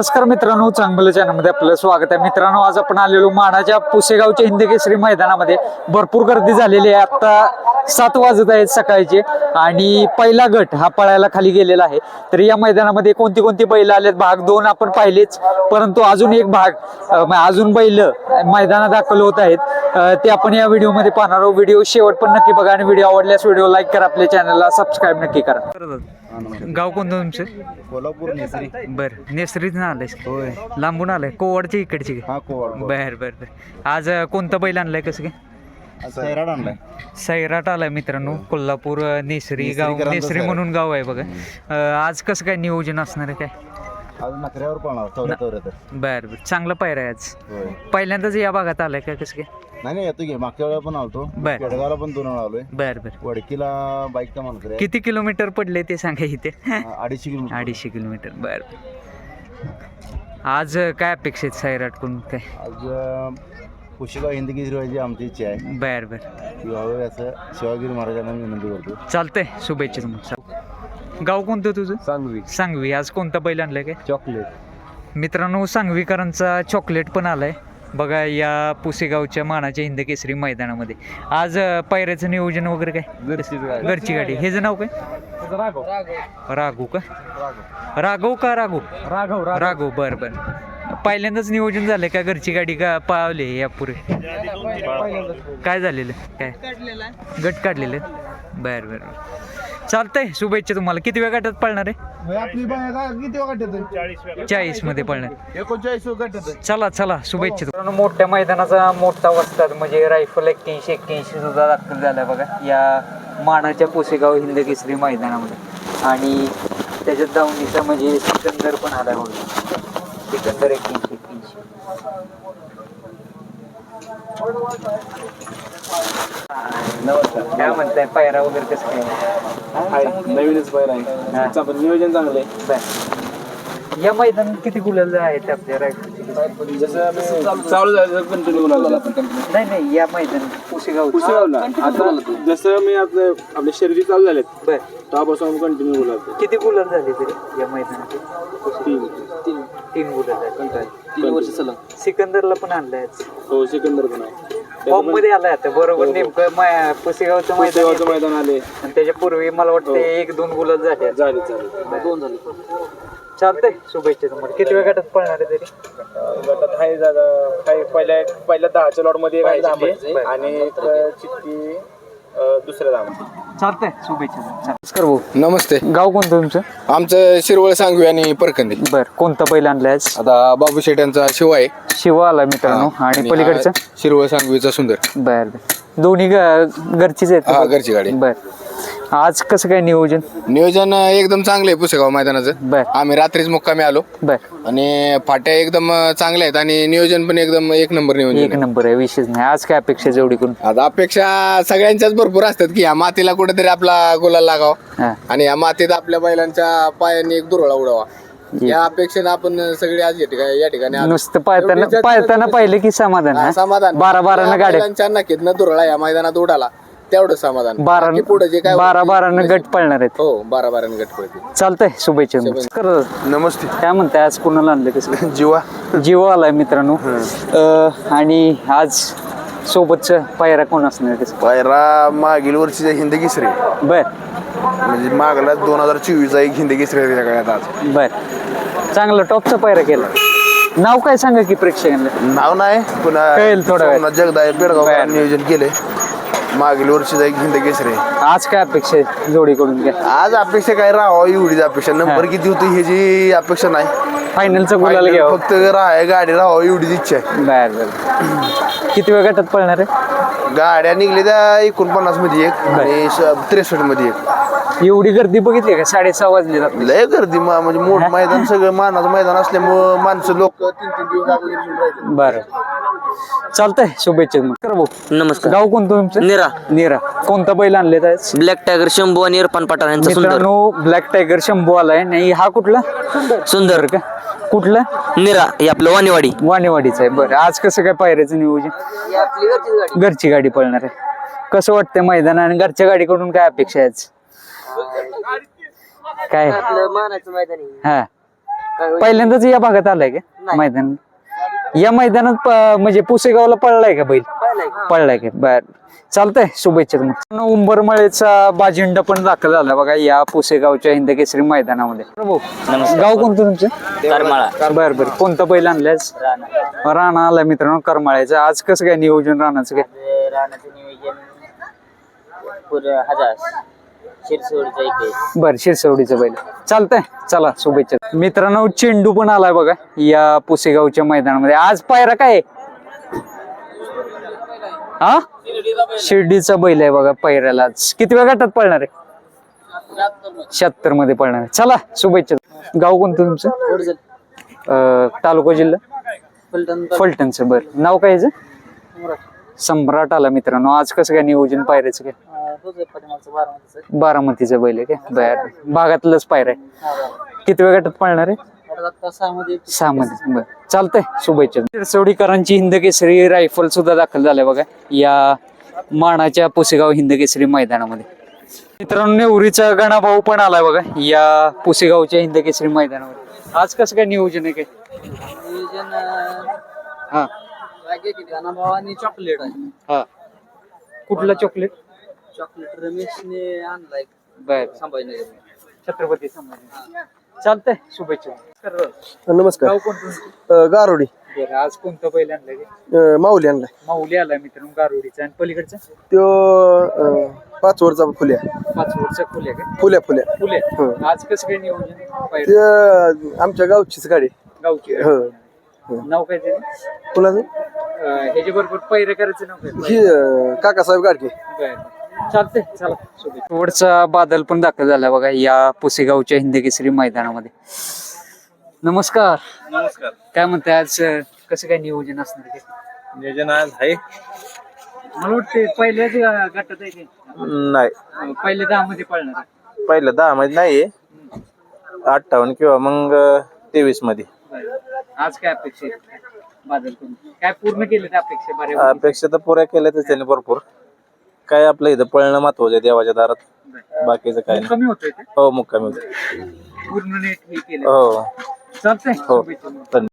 नमस्कार मित्रांनो चांगलं चॅनलमध्ये आपलं स्वागत आहे. मित्रांनो आज आपण आलेलो माडाच्या पुसेगावच्या हिंदी केसरी मैदानामध्ये भरपूर गर्दी झालेली आहे. आता सात वाजत आहेत सकाळचे आणि पहिला गट हा पळायला खाली गेलेला आहे. तर या मैदानामध्ये कोणती कोणती बैल आलेत? भाग दोन आपण पाहिलेच. परंतु अजून एक भाग अजून बैल मैदानात दाखल होत आहेत. ते आपण या व्हिडिओमध्ये पाहणार आहोत. व्हिडिओ शेवट पण नक्की बघा आणि व्हिडिओ आवडल्यास व्हिडिओ लाईक करा आपल्या चॅनलला सबस्क्राईब नक्की करा. गाव कोणतं तुमचं? कोल्हापूर नेसरी. बर नेसरीत ना आलंय होय. लांबून आलंय कोवडची इकडची हा कोवाड बर बर बर. आज अं, कोणतं बैल आणलंय कसं काय? सैराड आणलाय. सैराट आलाय मित्रांनो कोल्हापूर अं, नेसरी गाव नेसरीकरांचं नेसरी सैराट. म्हणून गाव आहे बघा. अं, आज कसं काय नियोजन असणार आहे काय? आज नखऱ्यावर तर. बर बर. चांगलं पायरा आहे आज. होय. पहिल्यांदाच या भागात आलाय का कसं काय? नाही नाही येतो की. मागच्या वेळेला पण आलतो. बर. केडगावला पण दोन वेळा आलोय. बर बर. वडकीला बाईक का म्हणकर किती किलोमीटर पडले ते सांगा इथे? अडीचशे किलोमीटर. अडीचशे किलोमीटर. बर. आज अं, काय अपेक्षित सैराटकडून काय? आज अं, पुशेगाव हिंदगी हिरवायची आमची इच्छा आहे. बर बर. की व्हावं असं शिवागिरी महाराजांना विनंती करतो. चालतंय. शुभेच्छा तुम्हाला. गाव कोणतं तुझं? सांगवी. सांगवी. आज कोणता बैल आणलाय काय? चॉकलेट. मित्रांनो सांगवीकरांचा चॉकलेट पण आलाय. बघा या पुसेगावच्या मानाच्या हिंद केसरी मैदानामध्ये. आज पायऱ्याचं नियोजन वगैरे काय? घरची गाडी. हे नाव काय? राघू का? राघव. का राघू राघव राघव. बर बर. पहिल्यांदाच नियोजन झालंय का घरची गाडी का पावले यापुढे काय झालेलं? काय? गट काढलेलं? बर बर बर. चालतंय शुभेच्छा तुम्हाला. किती वेळ गटात पळणार आहे? आपली किती वाटत चाळीसमध्ये पळणार. एकोणचाळीस चला चला शुभेच्छा. मोठ्या मैदानाचा मोठा वस्ताद म्हणजे रायफल एक्क्याऐंशी एक्क्याऐंशी सुद्धा दाखल झालाय बघा. या मानाच्या पुसेगाव हिंद केसरी मैदानामध्ये. आणि त्याच्यात दावणीचा म्हणजे सिकंदर पण आलाय बघा. सिकंदर एक्क्याऐंशी एक्क्याऐंशी. काय म्हणताय? पायरा वगैरे कसं काय? नवीनच बैल आहे. पण नियोजन चांगलं आहे. या मैदानात किती गुलाल आहेत आपल्या रायफलचे? जसं चालू झालं कंटिन्यू नाही नाही या मैदानात पुसेगाव पुसेगावला. आता जसं मी आपलं आपल्या शर्यती चालू झाल्यात बर. तेव्हापासून कंटिन्यू बोलावतो किती गुलाल झाले तरी या मैदानात? तीन. तीन तीन गुलाल झाले. तीन वर्ष सलग. सिकंदरला पण आणलाय. हो सिकंदर पण आहे. फॉर्ममध्ये आलाय आता बरोबर नेमकं मा- पुसेगावचं मैदान पुसेगावचं येतंय. मैदान आले आणि त्याच्या पूर्वी मला वाटतं एक दोन गुलाल झाले. झाले चालेल दोन झाले. चालतंय शुभेच्छा तुम्हाला. किती वेळ गटात पळणार आहे तरी? गटात आहे जागा काही पहिल्या पहिल्या दहाच्या लॉटमध्ये एक आहे बरं. चिठ्ठी आणि एक चिठ्ठी दुसऱ्या चालतंय. शुभेच्छा. नमस्कार भाऊ. नमस्ते. गाव कोणतं तुमचं? आमचं शिरवळ सांगवी आणि परकंदी बर. कोणतं पहिलं आणलंय आज? आता बाबू शेट यांचा शिव आहे. शिव आला मित्रांनो. आणि पलीकडचं? हा शिरवळ सांगवीचा सुंदर. बर बर. दोन्ही ग- घरचीच आहेत हा का? घरची गाडी. बर. आज कसं काय नियोजन? नियोजन एकदम चांगलं आहे पुसेगाव मैदानाचं. बर. आम्ही रात्रीच मुक्कामी आलो. बर. आणि फाट्या एकदम चांगल्या आहेत आणि नियोजन पण एकदम एक नंबर नियोजन एक आहे. नंबर आहे विशेष नाही. आज काय अपेक्षा जोडी करून? आता अपेक्षा सगळ्यांच्याच भरपूर असतात की या मातीला कुठेतरी आपला गुलाल लागावा. हा. आणि या मातीत आपल्या बैलांच्या पायाने एक दुरळा उडावा. या अपेक्षेने आपण सगळे आज या ठिकाणी या ठिकाणी आलो. नुसतं पाळताना जास्त पाळताना पाहिलं की समाधान हा, हा? समाधान. बारा त्या गाड्या. बैलांच्या नक्कीत न दुरळा या मैदानात उडाला. तेवढं समाधान. बारा बाकी पुढे जे काय बारा बारानं गट पळणार आहेत. हो बारा बारानं गट पडते चालतंय शुभेच्छा कर नमस्ते. काय म्हणताय आज कुणाला आणलं कसं? जीवा. जीव आलाय मित्रांनो. अं, आणि आज सोबतच पायरा कोण असणार कसं? पायरा मागील वर्षीचा हिंद केसरी. बर. म्हणजे मागला दोन हजार चोवीसचा एक हिंद केसरी आहे आज. बर. चांगलं टॉपचा पायरा केला. नाव काय सांगा की प्रेक्षकांना? नाव नाही पुन्हा कळेल थोडा वेळ. सोमनाथ जगदाय पेडगाव बरं. नियोजन केले मागील वर्षीचा एक हिंद केसरी. आज काय अपेक्षा आहे जोडीकडून घ्या? आज अपेक्षा काय राहावं एवढीच अपेक्षा. नंबर किती होती ह्याची अपेक्षा नाही. फायनलचं गुलाल Final घ्यावं. फक्त राहाय गाडी राहावं एवढीच इच्छा आहे. बर बर. किती वेळ गटात पळणार आहे? गाड्या निघल्या त्या एकोणपन्नासमध्ये एक आणि त्रेसष्टमध्ये एक. एवढी गर्दी बघितली का? साडेसहा वाजले लय गर्दी म्हणजे मोठ मैदान सगळं मानाचं मैदान असल्यामुळं माणसं लोक तीन तीन दिवस बर. चालतंय शुभेच्छा मग कर भाऊ. नमस्कार. गाव कोणतं तुमचं? निरा. निरा. कोणता बैल आणले ब्लॅक टायगर शंभू आणि इरफान पठाण यांचा सुंदर. मित्रांनो ब्लॅक टायगर शंभू आलाय. नाही हा कुठला? सुंदर. का? कुठला? निरा हे आपलं वाणीवाडी. वाणेवाडीचा आहे. बरं आज कसं काय पायऱ्याचं नियोजन? घरची गाडी पळणार आहे. कसं वाटतंय मैदान आणि घरच्या गाडीकडून काय अपेक्षा आहे आज? काय? हा. पहिल्यांदाच या भागात आलाय का? मैदान? या मैदानात प- म्हणजे पुसेगावला पळलाय का बैल? पळलाय का. बर. चालतंय. शुभेच्छा तुम्हाला. उंबरमळेचा बाजिंड पण दाखल झाला बघा या पुसेगावच्या हिंदकेसरी मैदानामध्ये. प्रभू गाव कोणतं तुमचं? करमाळा. बर बर. कोणतं बैल आणल्यास? राणा. आला मित्रांनो करमाळ्याचं. आज कसं काय नियोजन राणाचं काय? राहण्याचं नियोजन हजार बर शिरसवडीचं बैल. चालतंय. चला शुभेच्छा. मित्रांनो चेंडू पण आलाय बघा या पुसेगावच्या मैदानामध्ये. आज पायरा काय? हा? शिर्डीचा बैल आहे बघा पैऱ्याला आज किती वेळ गटात पळणार आहे? शहात्तरमध्ये पळणार आहे. चला शुभेच्छा. गाव कोणतं तुमचं? अं, तालुका जिल्हा? फलटणचं बरं. नाव काय याचं? सम्राट आला मित्रांनो. आज कसं काय नियोजन पायऱ्याचं काय? बारामतीचं बैल आहे काय बर. भागातलंच पायर आहे. किती वेळ गटात पळणार आहे? सहा मध्ये. बर. चालतंय. शुभेच्छा. शिरसवडीकरांची हिंदकेसरी रायफल सुद्धा दाखल झाल्या बघा. या मानाच्या पुसेगाव हिंदकेसरी मैदानामध्ये. मित्रांनो नेवरीचा गणाभाऊ पण आलाय बघा. या पुसेगावच्या हिंदकेसरी मैदानामध्ये. आज कसं काय नियोजन आहे काय? हा. भावानी चॉकलेट आहे. हा. कुठला चॉकलेट चॉकलेट रमेशने आणलाय. बर. संभाजीनगर. छत्रपती संभाजी चालतंय शुभेच्छा. नमस्कार. गाव कोणतं? अं, गारोडी. बरं आज कोणतं बैल आणलं गे अं, माऊली आणलाय. माऊली आलाय मित्रांनो गारुडीचा. आणि पलीकडचा? त्यो अं, पाच वरचा फुल्या. पाच वर्षा फुले का? फुल्या फुल्या. फुले हो. आज कसं काय नियोजन ते अं, आमच्या गावचीच गाडी. गावची हो. नाव काय त्याचं? कुणाचं? ह्याच्या बरोबर पैरे करायचं नाव काय? ही अं, काकासाहेब गाडगे. बरं. चालतंय चला. शेवटचा बादल पण दाखल झाला बघा या पुसेगावच्या हिंदकेसरी मैदानामध्ये. नमस्कार. नमस्कार. काय म्हणताय आज कसं काय नियोजन असणार ते? नियोजन आज आहे. मला वाटते पहिल्याच गटात आहे ते. नाही. अं, पहिल्या दहा मध्ये पळणार आहे. पहिलं दहा मध्ये नाहीये. अठ्ठावन्न किंवा मग तेवीसमध्ये बरं. आज काय अपेक्षा आहे? बादल करून काय पूर्ण केलं त्या अपेक्षा? बऱ्या अपेक्षा तर पुऱ्या केल्यातच त्यांनी भरपूर. काय आपलं इथं पळणं महत्वाचं आहे देवाच्या दारात? बाकीचं काय नाही. कमी होतोय ते? हो मुक्कामी होते पूर्ण नेट हे केलं. हो. चालतंय. हो. धन्यवाद.